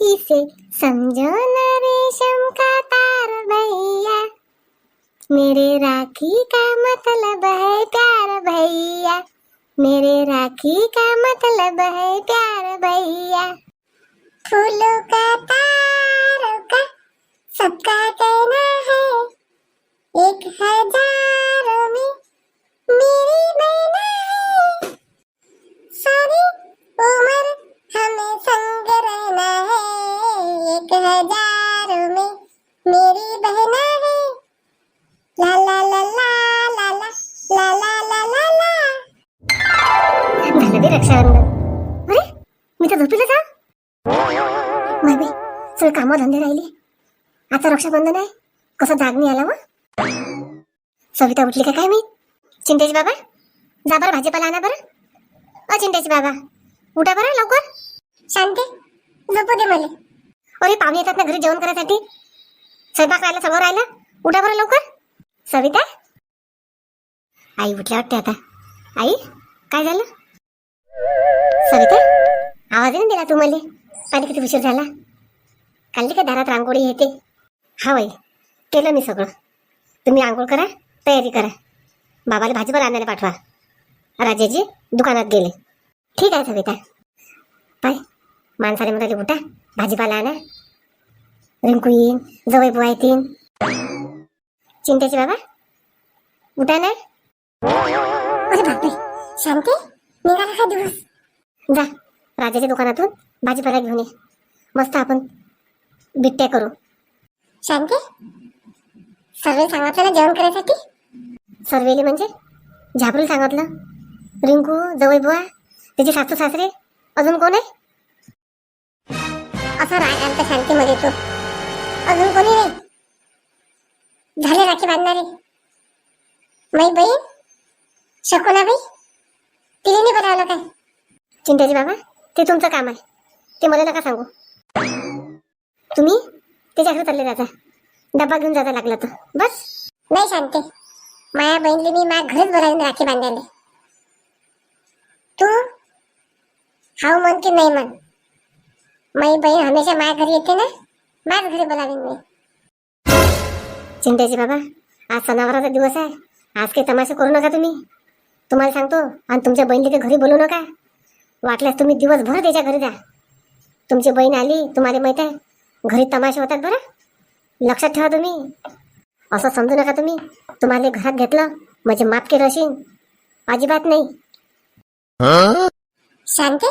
इसे समझो न रेशम का तार भैया। मेरे राखी का मतलब है प्यार भैया। मेरे राखी का मतलब है प्यार भैया। फूलों का तारों का सबका कहना है, एक हज़ारों में मेरी बहना है। सारी उम्र हमें संग रहना है। एक हजारों में मेरी बहना है ला ला ला ला ला ला ला ला ला ला ला झालं बे रक्षाबंधन अरे मी तर झोपीला जा माय बाई सगळे कामं धंदे राहिले आता रक्षाबंधन आहे कसं जाग नाही आला मग सविता उठली का काय मी चिंतेश बाबा जा बरं भाजीपाला आणा बरं अ चिंतेश बाबा उठा बरं लवकर शांती झोपू दे मला अरे पाहुणे येतात ना घरी जेवण करायसाठी? स्वयंपाक राहिला सगळं राहिलं? उठा बरं लवकर. सविता? आई उठल्या वाटते आता. आई काय झालं? सविता आवाज नाही दिला तू मला. पाणी किती उशीर झाला. काढली का दारात रांगोळी येते? हा बाई केलं मी सगळं. तुम्ही आंघोळ करा तयारी करा. बाबाला भाजीपाला आणायला पाठवा. राजाजी दुकानात गेले. ठीक आहे सविता. पाय माणसाने म्हणाले उठा. भाजीपाला आणा. रिंकू येईन जवळ बुवा येतील चिंतेचे बाबा उठा ना. अरे बापरे शांती निघाला का दिवस. जा राजाच्या दुकानातून भाजीपाला घेऊन ये. मस्त आपण बिट्ट्या करू. शांती सर्वे सांगितलं ना जेवण करायसाठी? सर्वेली म्हणजे झाबरूल सांगितलं. रिंकू जवळ बुवा त्याचे सासू सासरे अजून कोण आहे? असं राय आमच्या शांतीमध्ये तो अजून कोणी नाही? झाले राखी बांधणारे. माई बहीण? शकुना बाई? तिने नाही बनवलं काय? चिंताजी बाबा ते तुमचं काम आहे. ते मला नका सांगू. तुम्ही? त्याच्याकडे चालले जाता डब्बा घेऊन जाता लागला तर बस. नाही शांती. माया बहिणीला मी माझ्या घरीच बोलावीन राखी बांधायला. तू? हाव म्हण की नाही म्हण. माई बहीण हमेशा माझ्या घरी येते ना? माझ्या घरी बोलावीन मी. चिंताजी बाबा आज सणावाराचा दिवस आहे. आज काही तमाशा करू नका तुम्ही. तुम्हाला सांगतो आणि तुमच्या बहिणीला काही घरी बोलू नका. वाटल्यास तुम्ही दिवसभर त्याच्या घरी जा. तुमची बहीण आली तुम्हाला माहीत आहे घरी तमाशे होतात बरं. लक्षात ठेवा तुम्ही. असं समजू नका तुम्ही. तुम्हाला घरात घेतलं म्हणजे माफ केलं असेल. अजिबात नाही. शांती?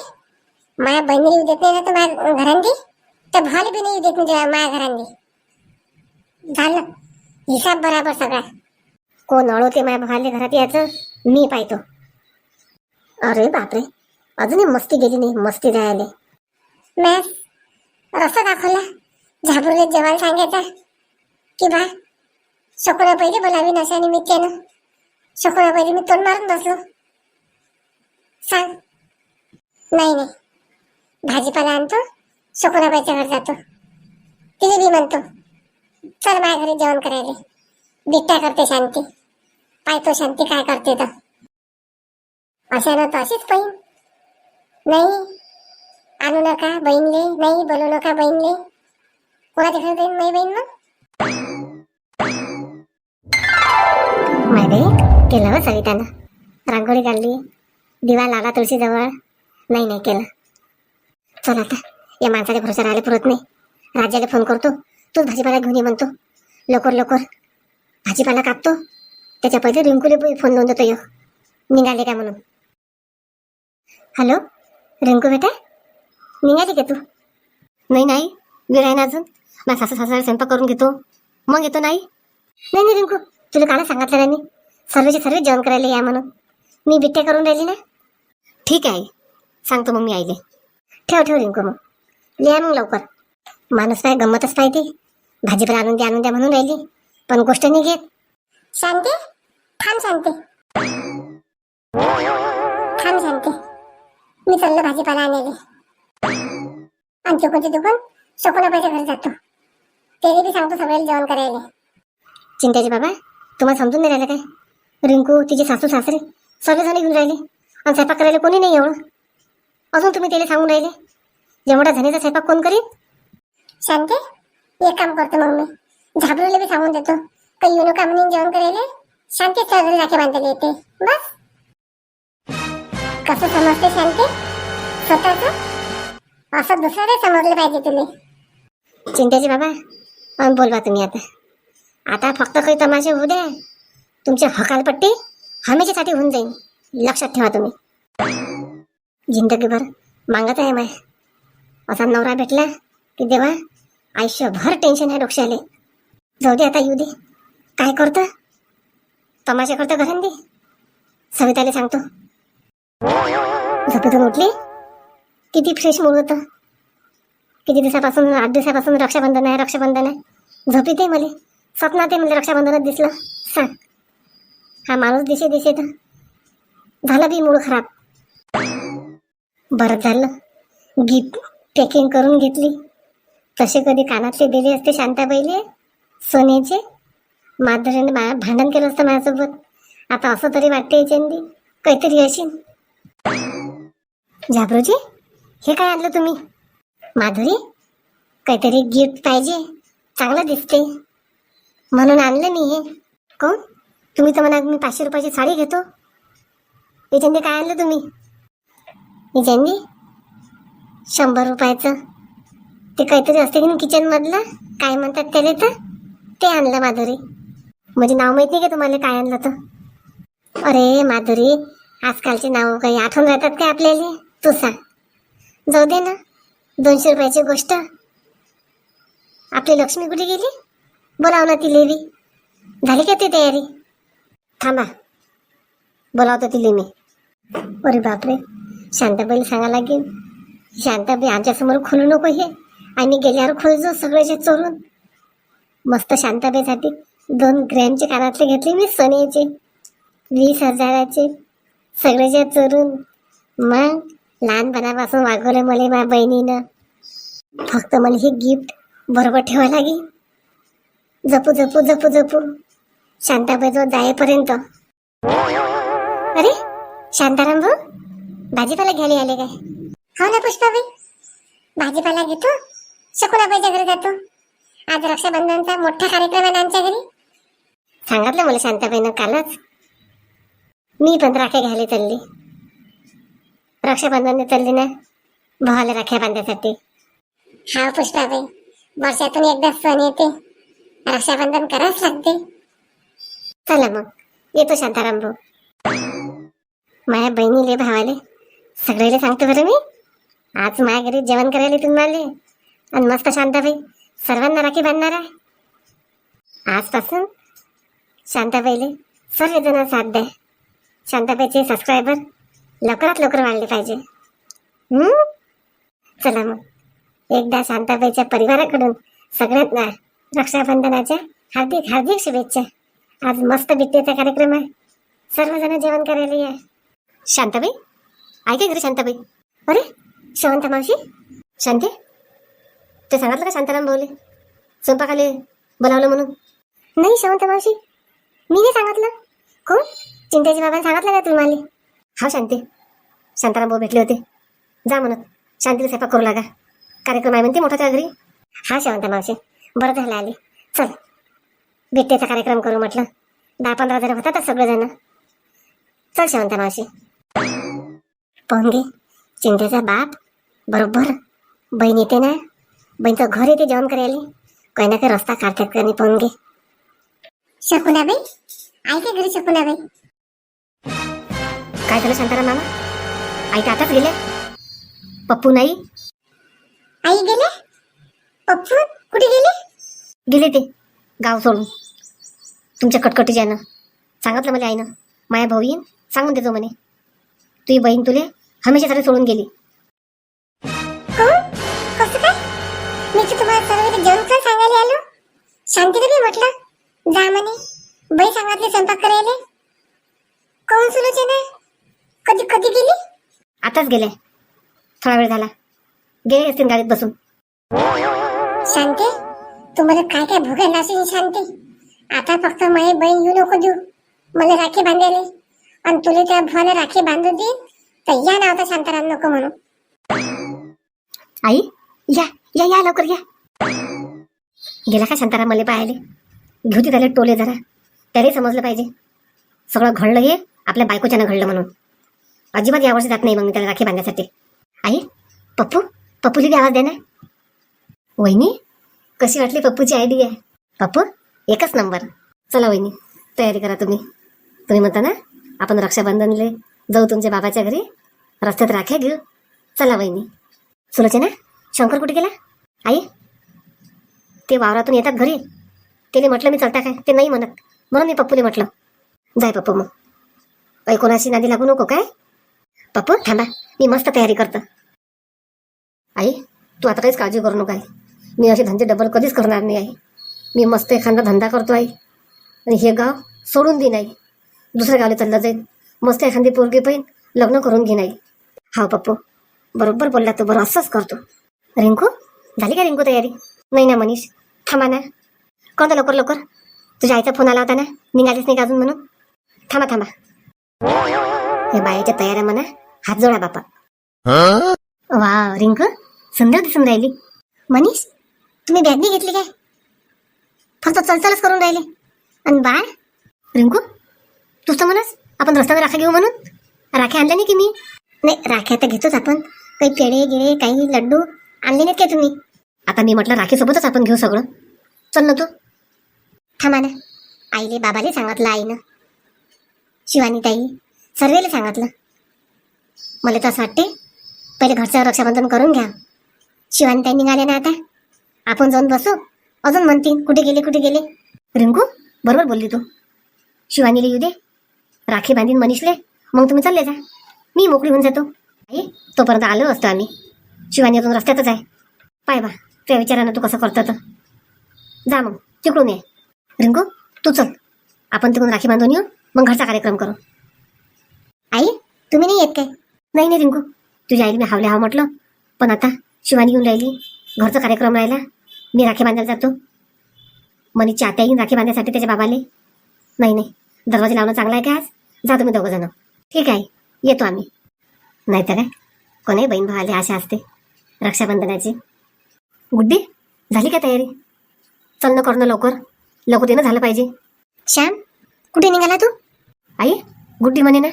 माझ्या बहिणीला येऊ देत नाही ना तर माझ्या घरांनी? तर भाल बी नाही येऊ देत म्हणजे नाही माझ्या घरांनी. झालं. हिसाब बराबर सगळा. कोण अळवते माझ्या भावाले घरात यायचं? मी पाहतो. अरे बापरे. अजूनही मस्ती गेली नाही मस्ती जायले. मॅ रस्ता दाखवला. झाबुरले जेवायला सांगायचा की बा शकुना पहिले बोलावी नशा निमित्तानं शकुना पहिले मी तोंड मारून बसलो. सांग. नाही नाही. भाजीपाला आणतो शकुनाबाईच्या घरी जातो. तिने बी म्हणतो चल माझ्या घरी जेवण करायला बिट्ट्या करते शांती. पाहतो शांती काय करते तर अशानं तर अशीच बहीण. नाही. आणू नका बहीणले. नाही बोलू नका बहीणले. कोणाच्या घरी जाईन नाही बहीण मग? माहिती केलं हो सवितानं. रांगोळी काढली. दिवा लावला तुळशीजवळ. नाही नाही केलं. चल आता. या माणसाच्या भरोसा राहिले पुरत नाही. राजाला फोन करतो. तूच भाजीपाला घेऊन ये म्हणतो. लवकर लवकर. भाजीपाला कापतो. त्याच्या पहिले रिंकूले फोन लावून देतो यो. निघाले का म्हणून? हॅलो रिंकू बेटा? निघाली का तू? नाही नाही. वेळ आहे ना अजून? माझ्या सासू सासऱ्याला स्वयंपाक करून घेतो. मग येतो नाही? नाही नाही रिंकू. तुला काला सांगितलं नाही मी. सर्वचे सर्व जेवण करायला या म्हणून. मी बिट्ट्या करून राहिली ना? ठीक आहे. सांगतो मग मी आईले. ठेव ठेव रिंकू मग. लिहा मग लवकर. माणूस काय गंमतच पाहिजे भाजीपाला आणून द्या आणून द्या म्हणून राहिली. पण गोष्ट नाही घेत. शांती? थांब शांती. थांब शांती. मी चाललो भाजीपाला आणायला. आणि चुकूनचे चुकून शकुनाबाईच्या घरी जातो. ते बी सांगतो सगळ्याला जेवण करायला. चिंताजी बाबा तुम्हाला समजून नाही राहिलं काय? रिंकू तिचे सासू सासरे सर्वजण घेऊन राहिले. आणि स्वयंपाक करायला कोणी नाही एवढं. अजून तुम्ही त्याला सांगून राहिले. एवढा झण्याचा स्वयंपाक कोण करीन? शांते एक काम करतो मग मी झाबरूला बी सांगून देतो. काही येऊ नका म्हणून जेवण करायला. शांती घरी राखी बांधायला येते. बस. कसं समजते शांती? स्वतःच? असं दुसरं समजलं पाहिजे तुला चिंतेची बाबा अन बोलवा तुम्ही आता. आता फक्त काही तमाशे होऊ द्या. तुमची हकालपट्टी हमेशासाठी होऊन जाईल. लक्षात ठेवा तुम्ही. जिंदगीभर मागत आहे माय. असा नवरा भेटला की देवा आयुष्यभर टेन्शन आहे डोक्याले. जाऊ दे आता येऊ दे. काय करतं? तमाशा करतो घरान. दे सविताला सांगतो. झोपेतून उठली. किती फ्रेश मूड होतं. किती दिवसापासून आठ दिवसापासून रक्षाबंधन आहे रक्षाबंधन आहे. झोपीत ते मला. स्वप्नात ते मला रक्षाबंधनच दिसलं. सांग. हा माणूस दिसे दिसे तर झालं बी मूड खराब. बरं झालं. गिफ्ट पॅकिंग करून घेतली. तसे कधी कानातले दिले असते शांताबाईले? सोन्याचे? माधुरीने मा भांडण केलं असतं माझ्यासोबत. आता असं तरी वाटते याच्यानी काहीतरी अशी जाबरूजी हे काय आणलं तुम्ही? माधुरी काहीतरी गिफ्ट पाहिजे. चांगलं दिसते म्हणून आणलं मी हे. कोण? तुम्ही तर म्हणा मी पाचशे रुपयाची साडी घेतो. याच्याने काय आणलं तुम्ही? ज्यांनी शंभर रुपयाचं ते काहीतरी असते की नाही किचनमधलं काय म्हणतात त्याला तर ते आणलं माधुरी. म्हणजे नाव माहीत नाही का तुम्हाला काय आणलं तर अरे माधुरी आजकालचे नाव काही आठवण राहतात काय आपल्याला? तू सांग. जाऊ दे ना दोनशे रुपयाची गोष्ट. आपली लक्ष्मी कुठे गेली? बोलाव ना ती लेवी. झाली का ती तयारी? थांबा. बोलावतो तिले मी अरे बापरे. शांताबाईला सांगा लागेल. शांताबाई आमच्यासमोर खुलू नको हे. आम्ही गेल्यावर खोलजो सगळ्याचे चोरून. मस्त शांताबाईसाठी दोन ग्रॅमचे कानातले घेतले मी सोन्याचे वीस हजाराचे. सगळेचे चोरून. मग लहानपणापासून वागवलं मला माझ्या बहिणीनं. फक्त मला हे गिफ्ट बरोबर ठेवावं लागेल. जपू जपू जपू जपू. शांताबाईजवळ जाईपर्यंत. अरे शांताराम भाऊ. भाजीपाला घ्यायला आले काय? हो ना पुष्पाबाई. भाजीपाला घेतो. शकुनाबाईच्या घरी जातो. आज रक्षाबंधनचा मोठा कार्यक्रम आहे ना आमच्या घरी. सांगितलं मला शांताबाईनं कालच. मी पण राख्या घ्यायला चालली. रक्षाबंधन चालली ना? भावाला राख्या बांधण्यासाठी हा पुष्पाबाई. वर्षातून एकदा सण येते. रक्षाबंधन करावंच लागते. चला मग. येतो शांताराम भाऊ. माझ्या बहिणीले भावाले. सगळ्याला सांगतो बरं मी. आज माझ्या घरी जेवण करायला तुम्हाला आणि मस्त शांताबाई सर्वांना राखी बांधणार आहे. आजपासून शांताबाईले सर्वजण साथ द्या. शांताबाईचे सबस्क्रायबर लवकरात लवकर वाढले पाहिजे. चला मग. एकदा शांताबाईच्या परिवाराकडून सगळ्यांना रक्षाबंधनाच्या हार्दिक हार्दिक शुभेच्छा. आज मस्त बिट्टेचा कार्यक्रम आहे. सर्वजण जेवण करायला या. शांताबाई? ऐका घरी शांताबाई. अरे शेवंत मावशी? शांती? ते सांगितलं का शांताराम भाऊले? स्वयंपाकाले बोलावलं म्हणून? नाही शेवंत मावशी. मी नाही सांगितलं. कोण? चिंताजी बाबाने सांगितलं का तुम्हाला? हा शांती. शांताराम भाऊ भेटले होते. जा म्हणत. शांतीला स्वयंपाक करू लागा. कार्यक्रम आहे म्हणते मोठा त्या घरी. हा शेवंत मावशी. बरं झालं आले. चल. भेटतेचा कार्यक्रम करू म्हटलं. दहा पंधरा जण होतात सगळेजण. चल शेवंत मावशी. पाहून घे चिंतेचा बाप बरोबर. बहीण येते ना? बहीणचं घर येते जेवण करायला. काही ना काही रस्ता काढतात का नाही पाहून घे शकुनाबाई ऐका घरी शकुनाबाई? काय झालं शांताराम मामा? आई तर आताच गेल्या. पप्पू नाही? आई गेले पप्पू? कुठे गेले? गेले ते गाव सोडून. तुमच्या कटकटीच्या यानं सांगितलं मला आईनं. माया भाऊ येईन सांगून देतो म्हणे. तुझी बहीण तुले हमेशासाठी सोडून गेली. कसं काय? मी तर तुम्हाला सर्व सांगायला आलो? म्हटलं. जा म्हणे. बाई सांगितले स्वयंपाक करायला. कोण सुलोचना कधी कधी गेली? आताच गेले. थोडा वेळ झाला. गेले असतील गाडीत बसून. शांती तुम्हाला काय काय भोगायला असेल शांती? आता फक्त माझी बहीण येऊ नको देऊ. मला राखी बांधायला. आणि तुला त्या भावाला राखी बांधू दे तर या नावचा शांताराम नको म्हणू. आई या या या लवकर या. गेला का शांताराम मला पाहायले? घेऊ दे त्याला टोले जरा. त्यालाही समजलं पाहिजे. सगळं घडलं हे आपल्या बायकोच्यानं घडलं म्हणून. अजिबात यावर्षी जात नाही मग मी त्याला राखी बांधण्यासाठी. आई पप्पू पप्पूली बी आवाज दे ना. वहिनी कशी वाटली पप्पूची आयडिया पप्पू एकच नंबर. चला वहिनी तयारी करा तुम्ही. तुम्ही म्हणता ना? आपण रक्षाबंधनले जाऊ तुमच्या बाबाच्या घरी. रस्त्यात राख्या घेऊ. चला वहिनी. सुलोचना शंकर कुठे गेला? आई ते वावरातून येतात घरी. त्याने म्हटलं मी चलता काय? ते नाही म्हणत. म्हणून मी पप्पूने म्हटलं. जाय पप्पू मग. काही कोणाशी नादी लागू नको काय? पप्पू थांबा. मी मस्त तयारी करतो. आई तू आता काहीच काळजी करू नका आई. मी असे धंदे डबल कधीच करणार नाही आई. मी मस्त एखादा धंदा करतो आई. आणि हे गाव सोडून दे नाही दुसऱ्या गावाला चालला जाईल मस्त एखादी पोरगी पाहिन लग्न करून घे नाही हा पप्पू बरोबर बोलला तो बरं असंच करतो. रिंकू झाली का रिंकू तयारी? नाही ना मनीष थांबा ना. कोणता लवकर लवकर. तुझ्या आईचा फोन आला होता ना? निघालीच नाही का अजून म्हणून? थांबा थांबा. हे बायाच्या तयाऱ्या म्हणा हात जोडा बापा. वा रिंकू सुंदर दिसून राहिली. मनीष तुम्ही बॅग नाही घेतली काय? फक्त चलचलच करून राहिले. आणि बाळ? रिंकू? तूच तर म्हणस आपण रस्त्यावर राखा घेऊ म्हणून? राख्या आणल्या नाही की मी? नाही राख्या तर घेतोच आपण. काही पेढे गिळे काही लड्डू आणले नाहीत काय तुम्ही? आता मी म्हटलं राखीसोबतच आपण घेऊ सगळं. चल ना तू. थांबा ना. आईले बाबाले सांगितलं आईनं. शिवानी ताई सर्वेला सांगितलं. मला तर असं वाटते पहिले घरचं रक्षाबंधन करून घ्या. शिवानी ताई निघाल्या ना आता. आपण जाऊन बसू. अजून म्हणतील कुठे गेले कुठे गेले? रिंकू बरोबर बोलली तू. शिवानीला येऊ दे. राखी बांधीन मनीषले? मग तुम्ही चालले जा. मी मोकळी होऊन जातो. आई तोपर्यंत आलो असतो आम्ही. शिवानी अजून रस्त्यातच आहे. पाय बा त्या विचारानं तू कसं करतो तर. जा मग तिकडून ये. रिंकू तू चल. आपण तिकडून राखी बांधून येऊ मग घरचा कार्यक्रम करू. आई तुम्ही नाही येत काय? नाही नाही रिंकू. तुझ्या आईला मी हावले हाव म्हटलं. पण आता शिवानी येऊन राहिली. घरचा कार्यक्रम राहिला. मी राखी बांधायला जातो. मनीची आत्या येईन राखी बांधण्यासाठी त्याच्या बाबाले. नाही नाही. दरवाजा लावणं चांगला आहे का आज? जा तुम्ही दोघं जण. ठीक आहे येतो आम्ही. नाही तर काय? कोणाही बहीण भावाले आशा असते. रक्षाबंधनाची. गुड्डी झाली का तयारी? चल न करणं लवकर. लवकर येणं झालं पाहिजे. श्याम कुठे निघाला तू? आई गुड्डी म्हणे ना.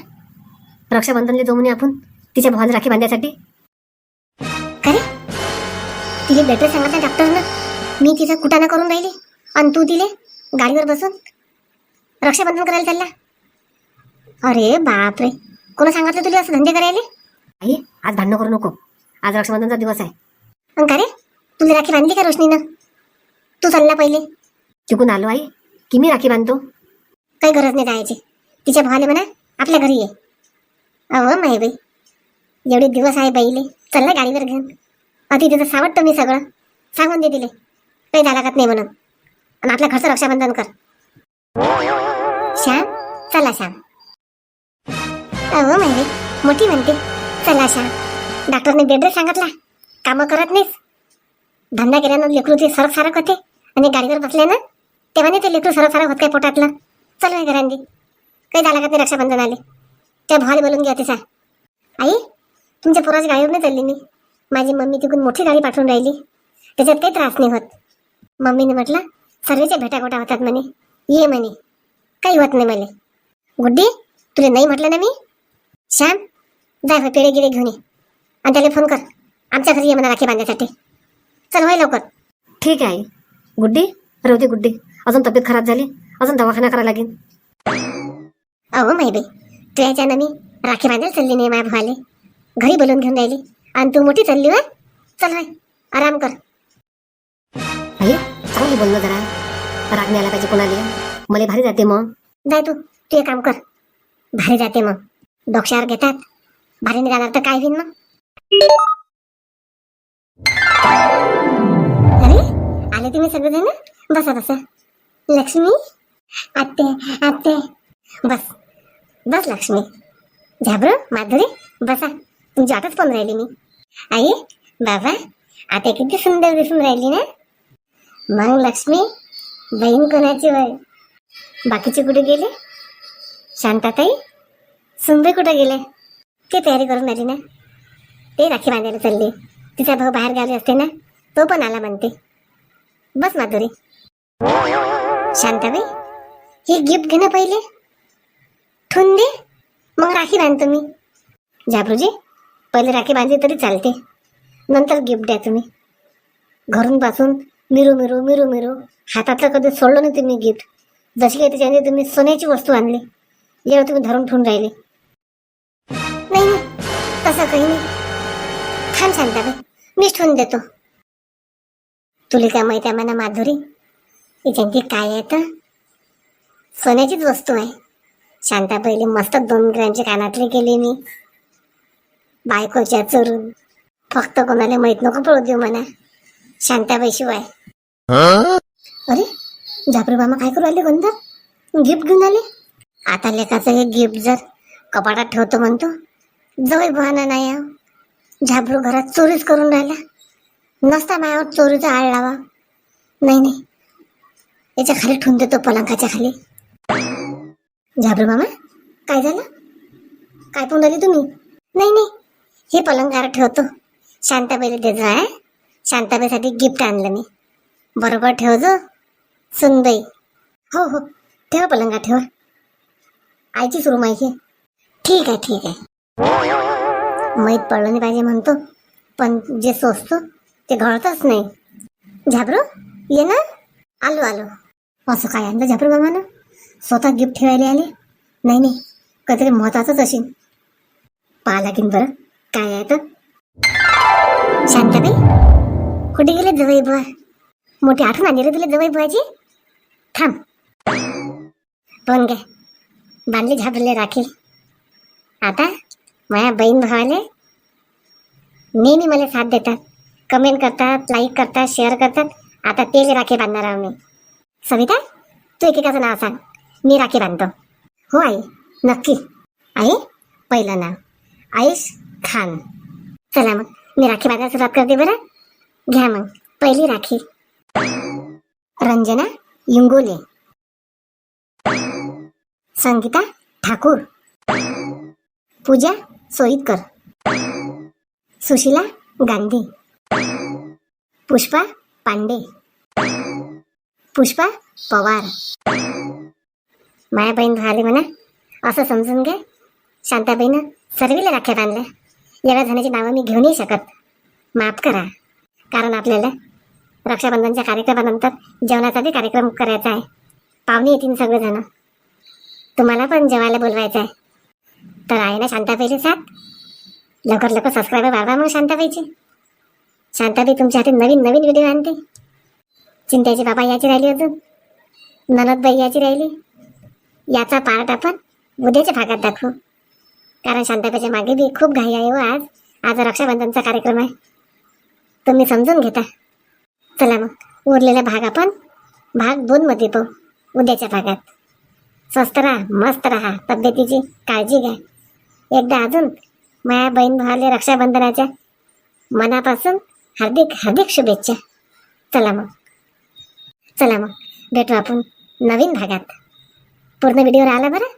रक्षाबंधनला जाऊ म्हणे आपण. तिच्या भावाला राखी बांधण्यासाठी. अरे तिले बेटर सांगितलं डॉक्टरनं मी तिचा कुटाणा करून राहिली. आणि तू तिले गाडीवर बसून रक्षाबंधन करायला चालला. अरे बापरे. कोणा सांगितलं तुला असं धंदे करायला? आई आज भांडणं करू नको. आज रक्षाबंधनचा दिवस आहे. मग का रे? तुला राखी बांधली का रोशनीनं? तू चालला पहिले. चुकून आलो आई. की मी राखी बांधतो? काही गरज नाही जायची. तिच्या भावाले म्हणा आपल्या घरी ये. अहो माही बाई. एवढे दिवस आहे बाईले. चल ना गाडीवर घेऊन. अति तिथं सावडतो मी सगळं. सांगून दे दिले काही लागत नाही म्हणून. आणि आपल्या घरचं रक्षाबंधन कर. श्याम चला श्याम. अहो म्हणजे मोठी म्हणते. चला श्याम डॉक्टरने बेड सांगितला. कामं करत नाहीस. धंदा केल्यानं लेकरू ते सरक सारक होते. आणि गाडीवर बसल्यानं ना तेव्हा नाही ते लेकरू सरक सारक होत काय पोटातलं? चल नाही घरांनी. काही झाला का ते रक्षाबंधन आले. त्या भावाला बोलून घ्या तिचा आई तुमच्या पोराची गाडीवर नाही चालली मी. माझी मम्मी तिकडून मोठी गाडी पाठवून राहिली. त्याच्यात काही त्रास नाही होत. मम्मीने म्हटलं सर्वेच्या भेटा गोटा होतात म्हणे. ये म्हणे. काही होत नाही मला गुड्डी तुला नाही म्हटलं ना मी? श्याम जाय पेढे गिरे घेऊन ये. आणि त्याला फोन कर. आमच्या घरी ये म्हणा राखी बांधण्यासाठी. चल होय लवकर. ठीक आहे गुड्डी? रवते गुड्डी. अजून तब्येत खराब झाली? अजून दवाखाना करायला लागेल? अहो माही बाई तुझ्याच्यानं मी राखी बांधायला चालली नाही माझ्या भावाले. घरी बोलून घेऊन राहिली. आणि तू मोठी चालली होय? चल होय आराम कर. आई चांगली बोलणं जरा. राग नाही आला पाहिजे कोणाला. मला भारी जाते मग. जाय तू तू एक काम कर. भारी जाते मग. डोक्षावर घेतात. भारी नाही जाणार तर काय होईन मग? अरे आले तुम्ही सगळेजण? बसा बसा. लक्ष्मी? आत्ते आत्ते बस. बस लक्ष्मी. झाबर माधुरी. बसा. तुमची आताच पण राहिली मी. आई बाबा आता किती सुंदर दिसून राहिली ना? मग लक्ष्मी बहीण कोणाची वय बाकीचे कुठे गेले? शांताताई? सुंबे कुठे गेले? ते तयारी करून आली ना? ते राखी बांधायला चालली. तिचा भाऊ बाहेर गावी असते ना? तो पण आला म्हणते. बस माधुरी. शांताबाई हे गिफ्ट घे ना पहिले. ठून दे. मग राखी बांधतो मी. जाबरूजी पहिले राखी बांधली तरी चालते. नंतर गिफ्ट द्या तुम्ही. घरून पासून मिरू मिरू मिरू मिरू. हातातलं कधी सोडलं नाही तुम्ही गिफ्ट जशी काही त्याच्याने तुम्ही सोन्याची वस्तू आणली. जेव्हा तुम्ही धरून ठेवून राहिले. नाही नाही तसं काही नाही. छान शांताबाई मीच ठेवून देतो. तुला काय माहिती आहे म्हणा माधुरी? याच्यात काय आहे तर सोन्याचीच वस्तू आहे. शांताबाईले मस्त दोन ग्रॅमचे कानातले केली मी. बायकोच्या चोरून. फक्त कोणाला माहीत नको पडू देऊ म्हणा. शांताबाई शिवाय. अरे झापरे मामा काय करू आले कोणतं गिफ्ट घेऊन आले? आता लेखाचं हे गिफ्ट जर कपाटात ठेवतो म्हणतो जवळ बहाना नाही झाबरू घरात चोरीच करून राहिला नसता मायावर चोरीचा आळ लावा. नाही नाही. याच्या खाली ठेवून देतो पलंकाच्या खाली. झाबरू मामा काय झालं? काय पण राहिली तुम्ही? नाही नाही. हे पलंगावर ठेवतो. शांताबाईला देतो आहे शांताबाईसाठी गिफ्ट आणलं मी. बरोबर ठेव जो. सुनबाई. हो हो. ठेवा पलंगा ठेवा. आईची सुरू माहिती आहे ठीक आहे ठीक आहे. माहीत पडलं नाही पाहिजे म्हणतो. पण जे सोचतो ते घडतच नाही. झाबरू ये ना. आलो आलो. असं काय आणलं झाबरू मामानं? स्वतः गिफ्ट ठेवायला आले? नाही नाही. काहीतरी महत्वाचंच असेल. पाहा की बरं. काय आहे तर? शांताबाई कुठे गेले जवळ बुवा? मोठी आठवण आली रे तुला जवळ बुवाची? थांब. पण काय बांधले झाबरले राखी. आता? माझ्या बहीण भावाले नेहमी मला साथ देतात. कमेंट करतात लाईक करतात शेअर करतात. आता तेच राखी बांधणार आहो मी. सविता तू एकेकाचं नाव सांग. मी राखी बांधतो. हो आई नक्की. आई पहिलं नाव. आयुष खान. चला मग मी राखी बांधायला सुरुवात करते बरं. घ्या मग पहिली राखी. रंजना इंगोले. संगीता ठाकूर. पूजा सोईतकर सुशीला गांधी. पुष्पा पांडे. पुष्पा पवार. माया बहीण झाली म्हणा असं समजून घे. शांताबाईनं सर्वीला राख्या बांधल्या. एवढ्या जणाची नावं मी घेऊ नाही शकत. माफ करा. कारण आपल्याला रक्षाबंधनच्या कार्यक्रमानंतर जेवणाचाही कार्यक्रम करायचा आहे. पाहुणे येतील सगळेजण. तुम्हाला पण जेवायला बोलवायचं आहे. तर आहे ना शांताबाईची साथ लवकर लवकर सबस्क्राईबर वाढवा मग शांताबाईची शांताबाई तुमच्या हाती नवीन नवीन व्हिडिओ आणते. चिंत्याची बाबा याची राहिली अजून. ननदबाई याची राहिली. याचा पार्ट आपण उद्याच्या भागात दाखवू. कारण शांताबाईच्या मागे बी खूप घाई आहे हो आज. आज रक्षाबंधनचा कार्यक्रम आहे. तुम्ही समजून घेता. चला मग उरलेला भाग आपण भाग दोनमध्ये पाहू. उद्याच्या भागात. स्वस्त राहा मस्त राहा. तब्येतीची काळजी घ्या. एकदा अजून माया बहीण भावाले रक्षाबंधनाच्या मनापासून हार्दिक हार्दिक शुभेच्छा. चला मग. चला मग. भेटू आपण नवीन भागात. पूर्ण व्हिडिओ आला बरं?